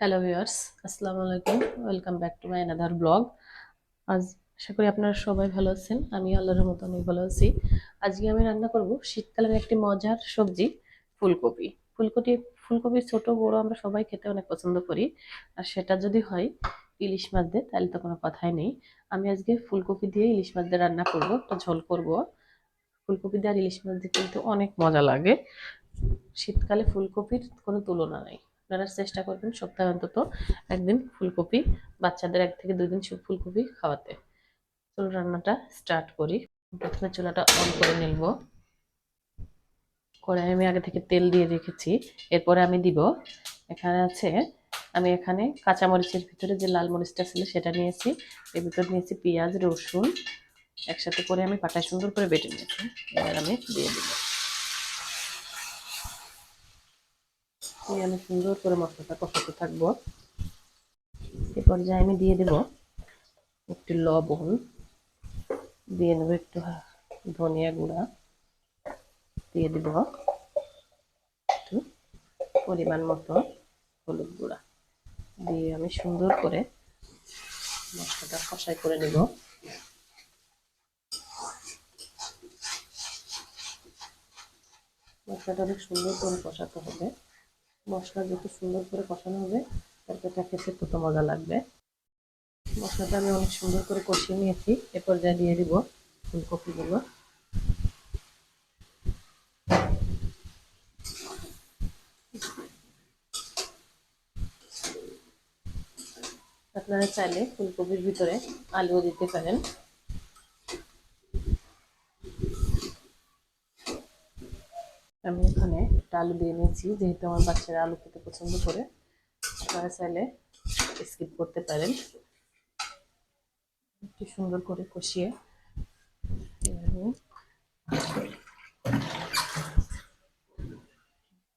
Hello viewers আসসালামু আলাইকুম welcome back to my another blog আজ আশা করি আপনারা সবাই ভালো আছেন। আমি আল্লাহর মতো অনেক ভালো আছি। আজকে আমি রান্না করব শীতকালের একটি মজার সবজি, ফুলকপি। ফুলকপি ফুলকপি ছোট, বড় আমরা সবাই খেতে অনেক পছন্দ করি। আর সেটা যদি হয় ইলিশ মাছ দিয়ে, তাহলে তো কোনো কথাই নেই। আমি আজকে ফুলকপি দিয়ে ইলিশ মাছ দিয়ে রান্না করব, একটা ঝোল করব। ফুলকপি দিয়ে আর ইলিশ মাছ দিয়ে কিন্তু অনেক মজা লাগে। শীতকালে ফুলকপির কোনো তুলনা নাই। আপনারা চেষ্টা করবেন সপ্তাহে অন্তত একদিন ফুলকপি, বাচ্চাদের এক থেকে দুই দিন ফুলকপি খাওয়াতে। চলো রান্নাটা স্টার্ট করি। প্রথমে চুলাটা অন করে নেব কড়াই আমি আগে থেকে তেল দিয়ে রেখেছি। এরপরে আমি দিব, এখানে আছে, আমি এখানে কাঁচামরিচের ভিতরে যে লাল মরিচটা ছিল সেটা নিয়েছি। এর ভিতরে নিয়েছি পেঁয়াজ, রসুন। একসাথে করে আমি পাটায় সুন্দর করে বেটে নিয়েছি। এবার আমি দিয়ে দিব। দিয়ে আমি সুন্দর করে মশলাটা কষাতে থাকব। এ পর্যায়ে আমি দিয়ে দেব একটু লবণ। দিয়ে নেব একটু ধনিয়া গুঁড়া। দিয়ে দেব একটু পরিমাণ মতো হলুদ গুঁড়া। দিয়ে আমি সুন্দর করে মশলাটা কষাই করে নেব। মশলাটা অনেক সুন্দর করে কষাতে হবে। মশলা যত সুন্দর করে কষানো হবে তরকারিটা খেতে তত মজা লাগবে। মশলাটা আমি অনেক সুন্দর করে কষিয়ে নিয়েছি। এ পর্যায়ে দিয়ে দিব ফুলকপিগুলো। আপনারা চাইলে ফুলকপির ভিতরে আলুও দিতে পারেন। আমি এখানে একটা আলু দিয়ে নিয়েছি, যেহেতু আমার বাচ্চারা আলু খেতে পছন্দ করে। আপনারা চাইলে স্কিপ করতে পারেন। একটু সুন্দর করে কষিয়ে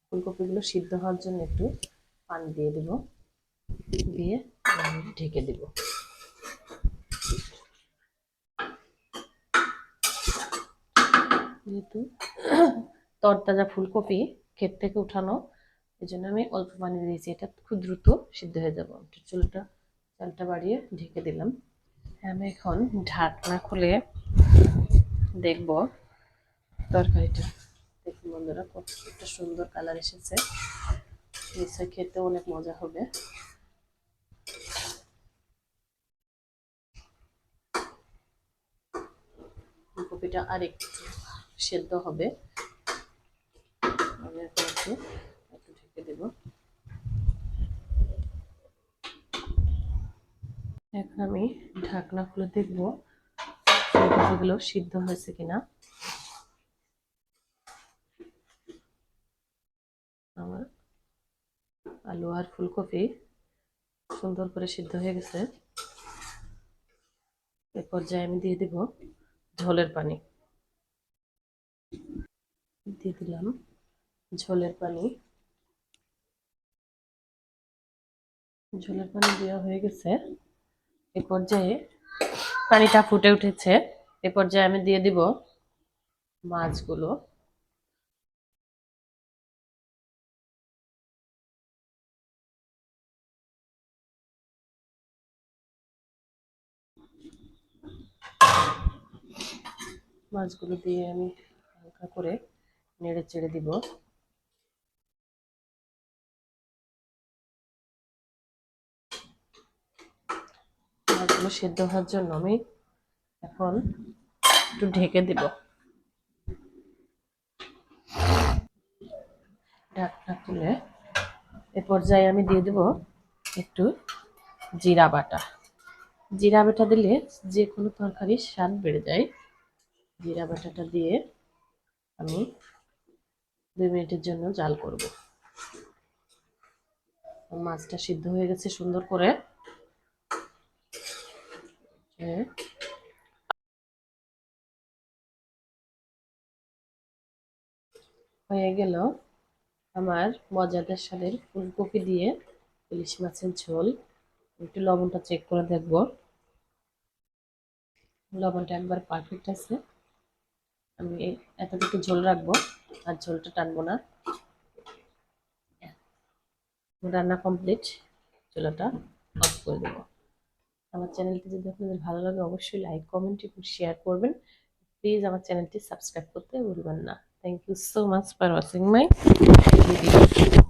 ফুলকপিগুলো সিদ্ধ হওয়ার জন্য একটু পানি দিয়ে দেব। দিয়ে ঢেকে দেব। যেহেতু তরতাজা ফুলকপি ক্ষেত থেকে উঠানো। এই জন্য আমি অল্প পানি দিয়েছি। এটা খুব দ্রুত সিদ্ধ হয়ে যাব। চুলটা, চালটা বাড়িয়ে ঢেকে দিলাম। আমি এখন ঢাকনা খুলে দেখব তরকারিটা। দেখুন বন্ধুরা, কতটা সুন্দর কালার এসেছে। নিশ্চয় খেতে অনেক মজা হবে। ফুলকপিটা আর একটু সেদ্ধ হবে। একটু এখন আমি ঢাকনা খুলে দেখব ফুলকপিগুলো সিদ্ধ হয়েছে কিনা। আমার আলু আর ফুলকপি সুন্দর করে সিদ্ধ হয়ে গেছে। এ পর্যায়ে আমি দিয়ে দেব ঝোলের পানি। দিয়ে দিলাম। ঝোলের পানি। ঝোলের পানি দেওয়া হয়ে গেছে। এ পর্যায়ে পানিটা ফুটে উঠেছে। এ পর্যায়ে আমি দিয়ে দিব মাছগুলো। মাছগুলো দিয়ে আমি হালকা করে নেড়ে চেড়ে দিব। মাছগুলো সেদ্ধ হওয়ার জন্য আমি এখন একটু ঢেকে দিব। ঢাকনা খুলে এ পর্যায়ে আমি দিয়ে দেব একটু জিরা বাটা। জিরা বাটা দিলে যে কোনো তরকারির স্বাদ বেড়ে যায়। জিরা বাটাটা দিয়ে আমি দুই মিনিটের জন্য জাল করব। মাছটা সিদ্ধ হয়ে গেছে সুন্দর করে। হয়ে গেল আমার মজাদার স্বাদের ফুলকপি দিয়ে ইলিশ মাছের ঝোল। একটু লবণটা চেক করে দেখব। লবণটা একবার পারফেক্ট আছে। আমি এতটুকু ঝোল রাখব আর ঝোলটা টানবো না। রান্না কমপ্লিট চুলাটা অফ করে দেবো। আমার চ্যানেলটি যদি আপনাদের ভালো লাগে, অবশ্যই লাইক কমেন্ট এবং শেয়ার করবেন। প্লিজ আমার চ্যানেলটি সাবস্ক্রাইব করতে ভুলবেন না। Thank you so much for watching my video